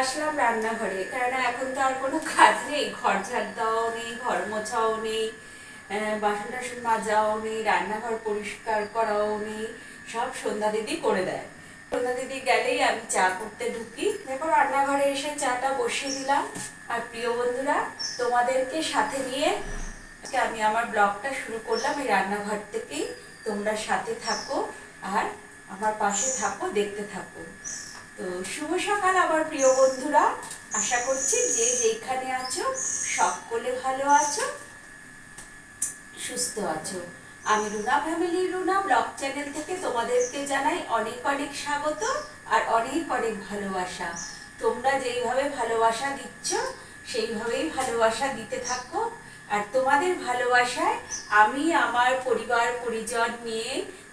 আসলাম রান্নাঘরে, কেননা এখন তো আর কোনো কাজ নেই। ঘর ঝাড় দেওয়াও নেই, ঘর মোছাও নেই বাসন টাসন মাজাও নেই, রান্নাঘর পরিষ্কার করাও নেই, সব সন্ধ্যা দিদি করে দেয়। সন্ধ্যা দিদি গেলেই আমি চা করতে ঢুকি। দেখো রান্নাঘরে এসে চাটা বসিয়ে দিলাম। আর প্রিয় বন্ধুরা, তোমাদেরকে সাথে নিয়ে আমি আমার ব্লগটা শুরু করলাম এই রান্নাঘর থেকেই। তোমরা সাথে থাকো আর আমার পাশে থাকো, দেখতে থাকো। তো শুভ সকাল আমার প্রিয় বন্ধুরা। আশা করছি যে যেখানে আছো, সকলে ভালো আছো, সুস্থ আছো। আমি Runa family, Runa blog channel থেকে তোমাদেরকে জানাই অনেক অনেক স্বাগত আর অনেক অনেক ভালোবাসা। তোমরা যেইভাবে ভালোবাসা দিচ্ছ, সেইভাবেই ভালোবাসা দিতে থাকো। আর তোমাদের ভালোবাসায় আমি, আমার পরিবার, পরিজন নিয়ে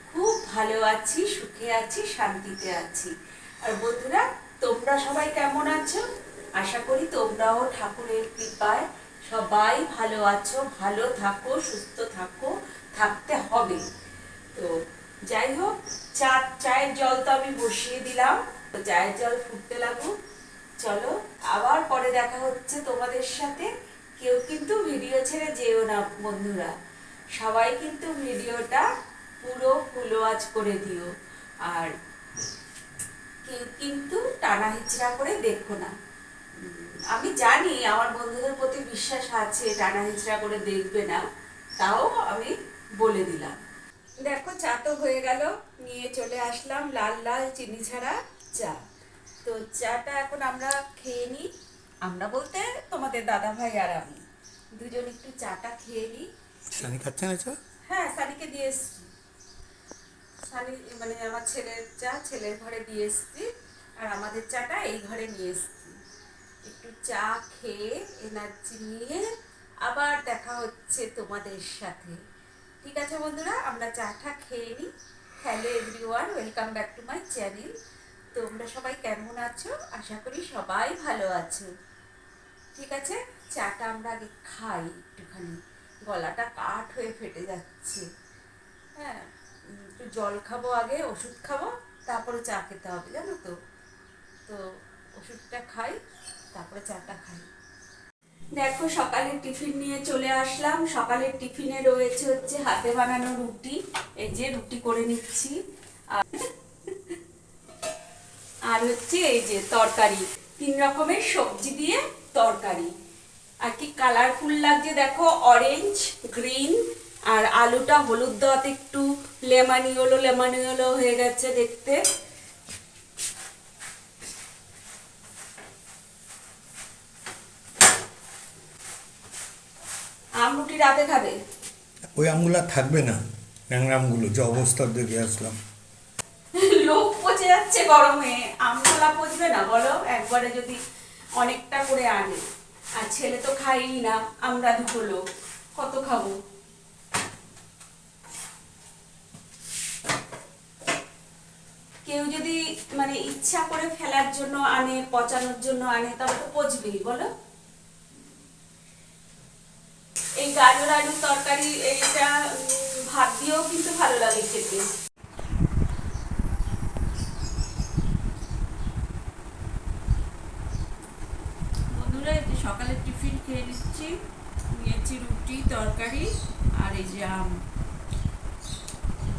খুব ভালো আছি, সুখে আছি, শান্তিতে আছি। আর বন্ধুরা, তোমরা সবাই কেমন আছো? আশা করি তোমরাও ঠাকুরের কৃপায় সবাই ভালো আছো, ভালো থাকো, সুস্থ থাকো, থাকতে হবে। তো যাই হোক চা চায়ের জল তো আমি বসিয়ে দিলাম, তো চায়ের জল ফুটতে লাগুক। চলো, আবার পরে দেখা হচ্ছে তোমাদের সাথে। কেউ কিন্তু ভিডিও ছেড়ে যেও না, বন্ধুরা। সবাই কিন্তু ভিডিওটা পুরো ফুলো আজ করে দিও। আর কিন্তু টানা হিচড়া করে দেখো না। আমি জানি আমার বন্ধুদের প্রতি বিশ্বাস আছে টানা হিচড়া করে দেখবে না তাও আমি বলে দিলাম। দেখো চা তো হয়ে গেল। নিয়ে চলে আসলাম লাল লাল চিনি ছাড়া চা। তো চাটা এখন আমরা খেয়ে নিই আমরা বলতে তোমাদের দাদা ভাই আর আমি। দুজন একটু চাটা খেয়ে নিই সানি খাচ্ছে না চা? হ্যাঁ সানিকে দিয়ে এসছি। মানে আমার ছেলের চা, ছেলের ঘরে দিয়ে এসছি। আর আমাদের চাটা এই ঘরে নিয়ে এসছি। একটু চা খেয়ে, এনার্জি নিয়ে আবার দেখা হচ্ছে তোমাদের সাথে। ঠিক আছে বন্ধুরা, আমরা চাটা খেয়ে নিই। Hello everyone welcome back to my channel তোমরা সবাই কেমন আছো? আশা করি সবাই ভালো আছো। ঠিক আছে, চাটা আমরা আগে খাই একটুখানি। গলাটা কাঠ হয়ে ফেটে যাচ্ছে। হ্যাঁ। একটু জল খাব আগে, ওষুধ খাব, তারপরে চা খেতে হবে, জানো তো? তো ওষুধটা খাই, তারপরে চাটা খাই। দেখো, সকালের টিফিন নিয়ে চলে আসলাম। সকালের টিফিনে রয়েছে হচ্ছে হাতে বানানো রুটি। এই যে রুটি করে নিচ্ছি। আর হচ্ছে এই যে তরকারি। তিন রকমের সবজি দিয়ে তরকারি। আর কি কালারফুল লাগছে দেখো অরেঞ্জ গ্রিন আর আলুটা হলুদ দেওয়াতে একটু লেমানি হলো লেমানি হলো হয়ে গেছে দেখতে। আম রুটি রাতে খাবে? ওই আমগুলো থাকবে না ন্যাংরামগুলো যে অবস্থা দেখে আসলাম। লোক পচে যাচ্ছে গরমে আমতলা পচবে না বলো? একবারে যদি অনেকটা করে আনে। আর ছেলে তো খাইই না আমরা দুটো লোক কত খাব? কেউ যদি মানে ইচ্ছা করে ফেলার জন্য আনে, পচানোর জন্য আনে তবে তো পচবেই, বলো? এই গাজর আলুর তরকারি, এইটা ভাত দিয়েও কিন্তু ভালো লাগে খেতে। সকালে টিফিন খেয়ে নিচ্ছি। নিয়েছি রুটি, তরকারি আর এই যে আম।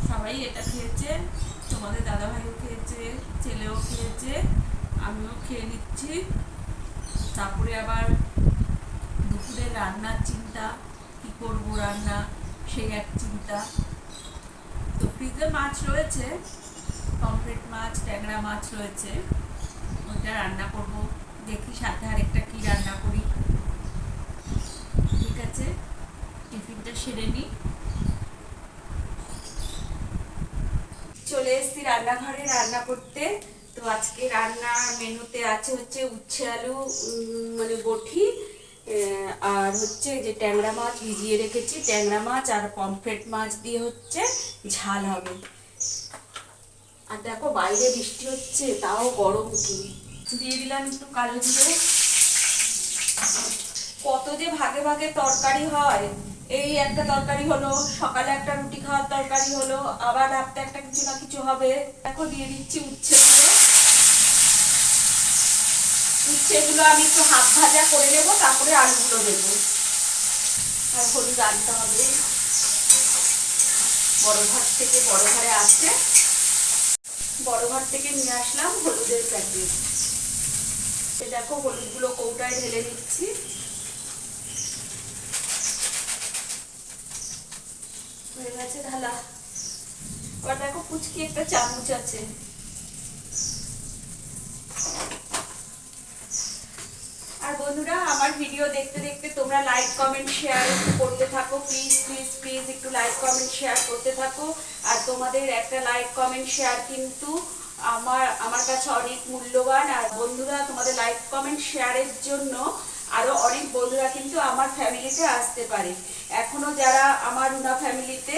সবাই এটা খেয়েছে। তোমাদের দাদাভাইও খেয়েছে, ছেলেও খেয়েছে, আমিও খেয়ে নিচ্ছি। তারপরে আবার দুপুরে রান্নার চিন্তা, কি করব রান্না, সেই এক চিন্তা। তো ফ্রিজে মাছ রয়েছে পমফ্রেট মাছ, ট্যাংরা মাছ রয়েছে। ওটা রান্না করব, দেখি সাথে আরেকটা কি রান্না করি। ঠিক আছে, টিফিনটা সেরে নিই। চলে এসেছি রান্নাঘরে, রান্না করতে। তো আজকে রান্না মেনুতে আছে হচ্ছে উচ্ছে আলু মানে বটি আর হচ্ছে যে ট্যাংরা মাছ ভিজিয়ে রেখেছি। ট্যাংরা মাছ আর পমফ্রেট মাছ দিয়ে হচ্ছে ঝাল হবে। আর দেখো বাইরে বৃষ্টি হচ্ছে, তাও গরম কি দিয়ে দিলাম একটু কালো জিরে। কত যে ভাগে ভাগে তরকারি হয়। এই একটা তরকারি হলো, সকালে একটা রুটি খাওয়ার তরকারি হলো, আবার রাত্রে একটা কিছু না কিছু হবে। এখন দিয়ে দিচ্ছি উচ্ছে দিয়ে উচ্ছেগুলো আমি একটু হাফ ভাজা করে নেব, তারপরে আলুগুলো দেবো। আর হলুদ আনতে হবে। বড় ঘর থেকে বড় ঘরে আসছে। বড় ঘর থেকে নিয়ে আসলাম হলুদের প্যাকেট। দেখো, হলুদগুলো কৌটায় ঢেলে নিচ্ছি। করতে থাকো। প্লিজ একটু কমেন্ট শেয়ার করতে থাকো। আর তোমাদের একটা কমেন্ট শেয়ার কিন্তু আমার আমার কাছে অনেক মূল্যবান। আর বন্ধুরা, তোমাদের লাইক কমেন্ট শেয়ারের জন্য আরও অনেক বন্ধুরা কিন্তু আমার ফ্যামিলিতে আসতে পারে। এখনও যারা আমার উনা ফ্যামিলিতে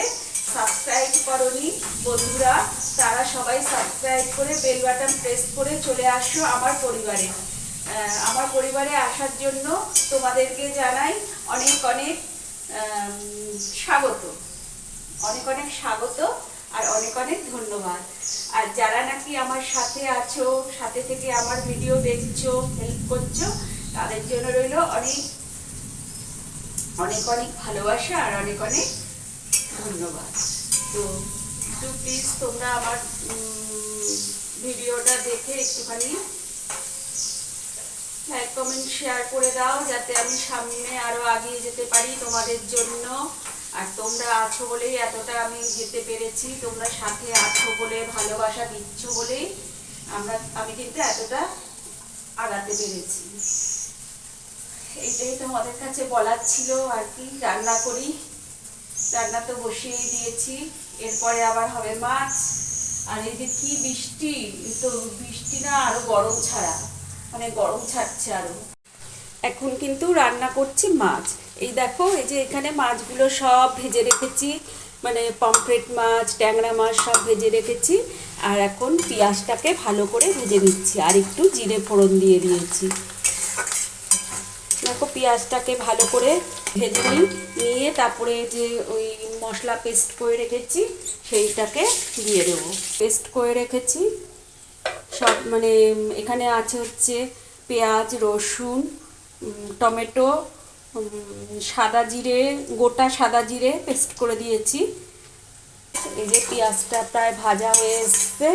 সাবস্ক্রাইব করনি, বন্ধুরা, তারা সবাই সাবস্ক্রাইব করে বেল বাটন প্রেস করে চলে আসো আমার পরিবারে। আমার পরিবারে আসার জন্য তোমাদেরকে জানাই অনেক অনেক স্বাগত। অনেক অনেক স্বাগত আর অনেক অনেক ধন্যবাদ। আর যারা নাকি আমার সাথে আছো, সাথে থেকে আমার ভিডিও দেখছ হেল্প করছ তাদের জন্য রইল অনেক অনেক অনেক ভালোবাসা আর অনেক অনেক ধন্যবাদ। তো একটু প্লিজ তোমরা আমার ভিডিওটা দেখে একটুখানি লাইক কমেন্ট শেয়ার করে দাও যাতে আমি সামনে আরও আগিয়ে যেতে পারি তোমাদের জন্য। আর তোমরা আছো বলেই এতটা আমি যেতে পেরেছি। তোমরা সাথে আছো বলে, ভালোবাসা দিচ্ছ বলেই আমরা, আমি কিন্তু এতটা আগাতে পেরেছি। এইটাই তোমাদের কাছে বলার ছিল আর কি, রান্না করি। রান্না তো বসিয়েই দিয়েছি। এরপরে আবার হবে মাছ। আর এই যে কি বৃষ্টি তো বৃষ্টি না আরও গরম ছাড়া মানে গরম ছাড়ছে আরও। এখন কিন্তু রান্না করছি মাছ। এই দেখো, এই যে এখানে মাছগুলো সব ভেজে রেখেছি। মানে পমফ্রেট মাছ, ট্যাংরা মাছ সব ভেজে রেখেছি। আর এখন পেঁয়াজটাকে ভালো করে ভেজে নিচ্ছি। আর একটু জিরে ফোড়ন দিয়ে দিয়েছি। দেখো পেঁয়াজটাকে ভালো করে ভেজে নিই। নিয়ে তারপরে যে ওই মশলা পেস্ট করে রেখেছি, সেইটাকে দিয়ে দেবো। পেস্ট করে রেখেছি। সব মানে এখানে আছে হচ্ছে পেঁয়াজ, রসুন টমেটো সাদা জিরে, গোটা সাদা জিরে পেস্ট করে দিয়েছি। এই যে পেঁয়াজটা প্রায় ভাজা হয়ে এসছে,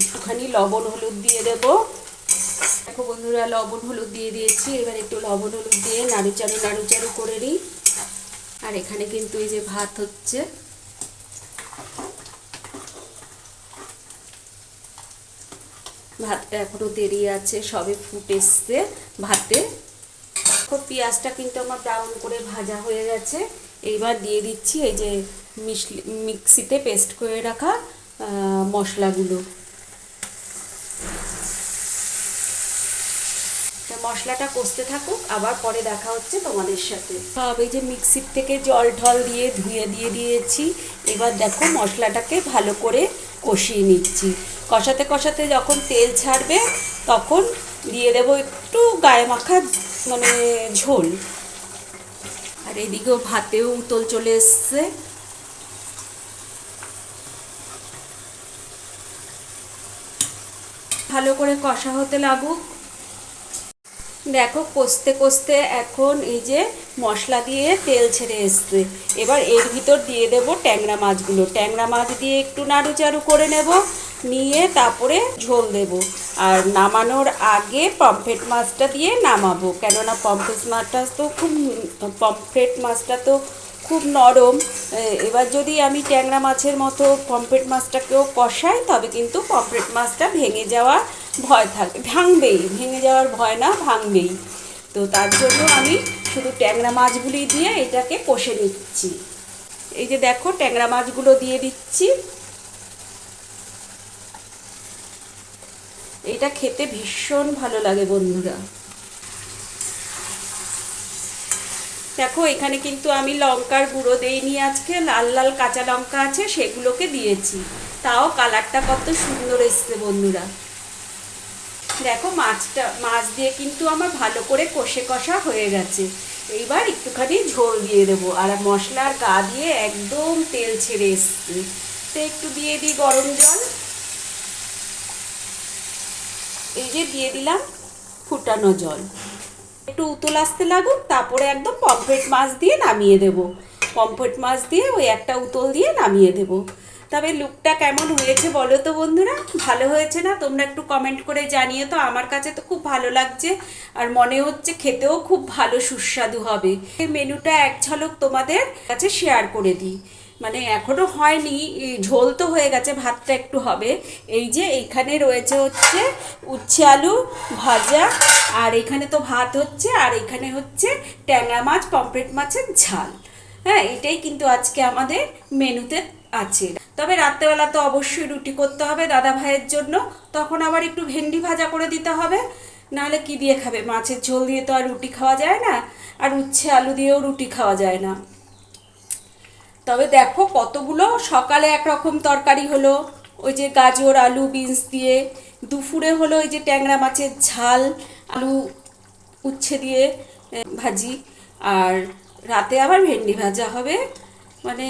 একটুখানি লবণ হলুদ দিয়ে দেবো। দেখো বন্ধুরা, লবণ হলুদ দিয়ে দিয়েছি। এবার একটু লবণ হলুদ দিয়ে নাড়ুচাড়ু নাড়ুচাড়ু করে নিই। আর এখানে কিন্তু এই যে ভাত হচ্ছে। ভাতটা এখনও দেরি আছে, সবে ফুট এসছে ভাতে। পেঁয়াজটা কিন্তু আমার ব্রাউন করে ভাজা হয়ে গেছে। এইবার দিয়ে দিচ্ছি এই যে মিক্সিতে পেস্ট করে রাখা মশলাগুলো তা মশলাটা কষতে থাকুক, আবার পরে দেখা হচ্ছে তোমাদের সাথে। সব এই যে মিক্সির থেকে জল ঢল দিয়ে ধুয়ে দিয়ে দিয়েছি, এবার দেখো মশলাটাকে ভালো করে কষিয়ে নিচ্ছি। কষাতে কষাতে যখন তেল ছাড়বে, তখন দিয়ে দেবো একটু গায়ে মাখা মানে ঝোল। আর এদিকেও ভাতেও উতল চলে এসছে। ভালো করে কষা হতে লাগুক। দেখো, কষতে কষতে এখন এই যে মশলা দিয়ে তেল ছেড়ে এসছে। এবার এর ভিতর দিয়ে দেব ট্যাংরা মাছগুলো। ট্যাংরা মাছ দিয়ে একটু নাড়ুচাড়ু করে নেব, নিয়ে তারপরে ঝোল দেব। আর নামানোর আগে পমফ্রেট মাছটা দিয়ে নামাবো। কেননা পমফ্রেট মাছটা তো খুব, পমফ্রেট মাছটা তো খুব নরম। এবার যদি আমি ট্যাংরা মাছের মতো পমফ্রেট মাছটাকেও কষাই, তবে কিন্তু পমফ্রেট মাছটা ভেঙে যাওয়ার ভয় থাকে, ভাঙবেই, ভেঙে যাওয়ার ভয় না, ভাঙবেই। তো তার জন্য আমি শুধু ট্যাংরা মাছগুলি দিয়ে এটাকে কষে নিচ্ছি। এই যে দেখো, ট্যাংরা মাছগুলো দিয়ে দিচ্ছি। এটা খেতে ভীষণ ভালো লাগে বন্ধুরা। দেখো, এখানে কিন্তু আমি লঙ্কার গুঁড়ো দেইনি আজকে, লাল লাল কাঁচা লঙ্কা আছে, সেগুলোকে দিয়েছি। তাও কালারটা কত সুন্দর এসছে বন্ধুরা। দেখো মাছটা, মাছ দিয়ে কিন্তু আমার ভালো করে কষে কষা হয়ে গেছে। এইবার একটুখানি ঝোল দিয়ে দেবো আর মশলার গা দিয়ে একদম তেল ছেড়ে এসছে। তো একটু দিয়ে দিই গরম জল। এই যে দিয়ে দিলাম ফুটানো জল। একটু উতল আসতে লাগুক, তারপরে একদম পমফ্রেট মাছ দিয়ে নামিয়ে দেব। পমফ্রেট মাছ দিয়ে ওই একটা উতল দিয়ে নামিয়ে দেব। তবে লুকটা কেমন হয়েছে বলো তো বন্ধুরা? ভালো হয়েছে না? তোমরা একটু কমেন্ট করে জানিয়ে তো। আমার কাছে তো খুব ভালো লাগছে। আর মনে হচ্ছে খেতেও খুব ভালো সুস্বাদু হবে। এই মেনুটা এক ঝলক তোমাদের কাছে শেয়ার করে দিই। মানে এখনও হয়নি। ঝোল তো হয়ে গেছে, ভাতটা একটু হবে। এই যে এইখানে রয়েছে হচ্ছে উচ্ছে আলু ভাজা, আর এখানে তো ভাত হচ্ছে, আর এখানে হচ্ছে ট্যাংরা মাছ, পমফ্রেট মাছের ঝাল। হ্যাঁ এটাই কিন্তু আজকে আমাদের মেনুতে আছে। তবে রাত্রেবেলা তো অবশ্যই রুটি করতে হবে দাদা ভাইয়ের জন্য। তখন আবার একটু ভেন্ডি ভাজা করে দিতে হবে। নাহলে কি দিয়ে খাবে? মাছের ঝোল দিয়ে তো আর রুটি খাওয়া যায় না। আর উচ্ছে আলু দিয়েও রুটি খাওয়া যায় না। তবে দেখো কতগুলো সকালে একরকম তরকারি হলো। ওই যে গাজর, আলু, বিনস দিয়ে। দুপুরে হলো ওই যে ট্যাংরা মাছের ঝাল, আলু উচ্ছে দিয়ে ভাজি। আর রাতে আবার ভেন্ডি ভাজা হবে। মানে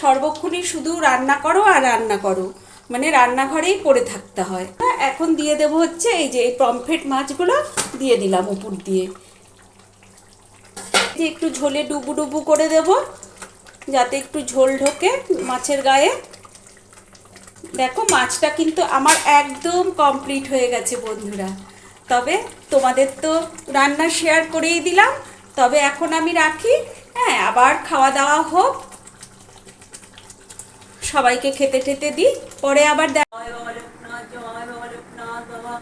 সর্বক্ষণই শুধু রান্না করো আর রান্না করো। মানে রান্নাঘরেই পড়ে থাকতে হয়। এখন দিয়ে দেবো হচ্ছে এই যে এই পমফ্রেট মাছগুলো দিয়ে দিলাম উপর দিয়ে। যে একটু ঝোলে ডুবু ডুবু করে দেবো, যাতে একটু ঝোল ঢোকে মাছের গায়ে। দেখো মাছটা কিন্তু আমার একদম কমপ্লিট হয়ে গেছে বন্ধুরা। তবে তোমাদের তো রান্না শেয়ার করেই দিলাম, তবে এখন আমি রাখি। হ্যাঁ আবার খাওয়া দাওয়া হোক সবাইকে খেতে টেতে দিই, পরে আবার জয় বাবা লোকনাথ জয় বাবা। লোকনাথ বাবা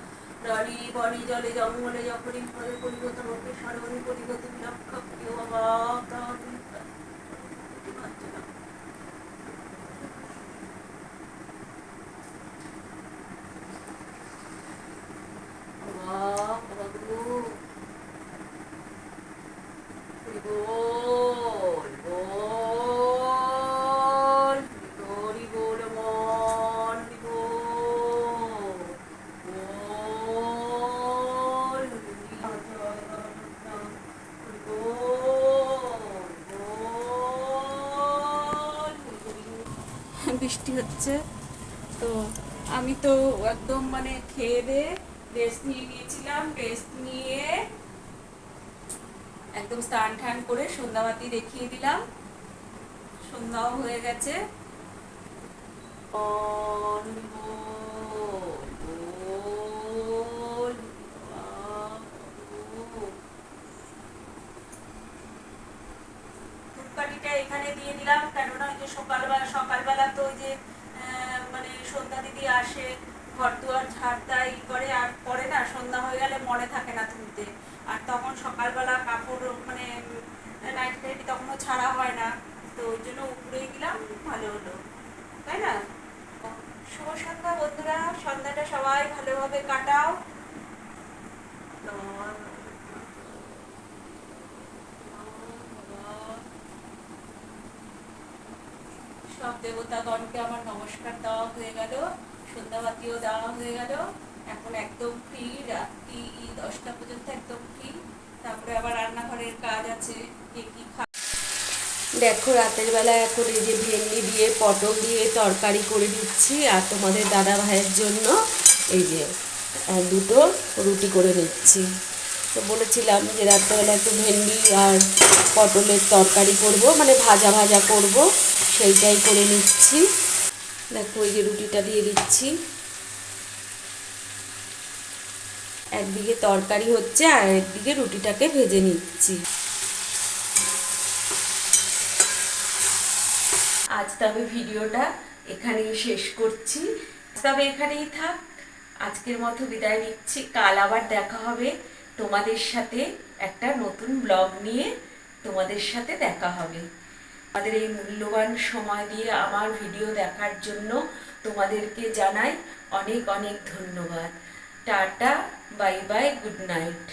জলে, জঙ্গলে যখনই ফলে পরিগত লোকে সর্বনি পরিগত বিলক্ষ প্রিয় বাবা তাহলে বাবা, বাবা গো। বল, বল, হরি বল মন, হরি বল। বল, হরি জয় বাবা, হরি বল, বল, হরি বৃষ্টি হচ্ছে। তো আমি তো একদম মানে খেয়ে দিয়ে রেস্ট নিয়ে নিয়েছিলাম রেস্ট নিয়ে একদম স্নান টান করে সন্ধ্যাবাতি দেখিয়ে দিলাম। সন্ধ্যাও হয়ে গেছে। ধূপকাঠিটা এখানে দিয়ে দিলাম। কেননা সকালবেলা সকালবেলা তো ওই যে মানে সন্ধ্যা দিদি আসে, ঘর দুয়ার ঝাড় দেয় করে, আর পরে না সন্ধ্যা হয়ে গেলে মনে থাকে না তুলতে আর তখন সকালবেলা কাপড় মানে নাইট টাইটি তখনও ছাড়া হয় না। তো ওই জন্য উপরে গেলাম, ভালো হলো। তাই না শুভ সন্ধ্যা বন্ধুরা সন্ধ্যাটা সবাই ভালোভাবে কাটাও সব দেবতাগণকে আমার নমস্কার দেওয়া হয়ে গেল, সন্ধ্যাবাতিও দেওয়া হয়ে গেল। এখন একদম ফ্রি রাত্রি দশটা পর্যন্ত একদম ফ্রি তারপরে আবার রান্নাঘরের কাজ আছে, কে কি দেখো, রাতের বেলা এখন এই যে ভেন্ডি দিয়ে, পটল দিয়ে তরকারি করে দিচ্ছি, আর তোমাদের দাদা ভাইয়ের জন্য এই যে দুটো রুটি করে নিচ্ছি। তো বলেছিলাম যে রাত্রেবেলা একটু ভেন্ডি আর পটলের তরকারি করব মানে ভাজা ভাজা করব, সেইটাই করে নিচ্ছি। দেখো ওই যে রুটিটা দিয়ে দিচ্ছি। একদিকে তরকারি হচ্ছে আর একদিকে রুটিটাকে ভেজে নিচ্ছি। আজ তবে ভিডিওটা এখানেই শেষ করছি। তবে এখানেই থাক। আজকের মতো বিদায় নিচ্ছি। কাল আবার দেখা হবে। তোমাদের সাথে একটা নতুন ব্লগ নিয়ে তোমাদের সাথে দেখা হবে। আমাদের এই মূল্যবান সময় দিয়ে আমার ভিডিও দেখার জন্য তোমাদেরকে জানাই অনেক অনেক ধন্যবাদ। Tata, bye bye, good night.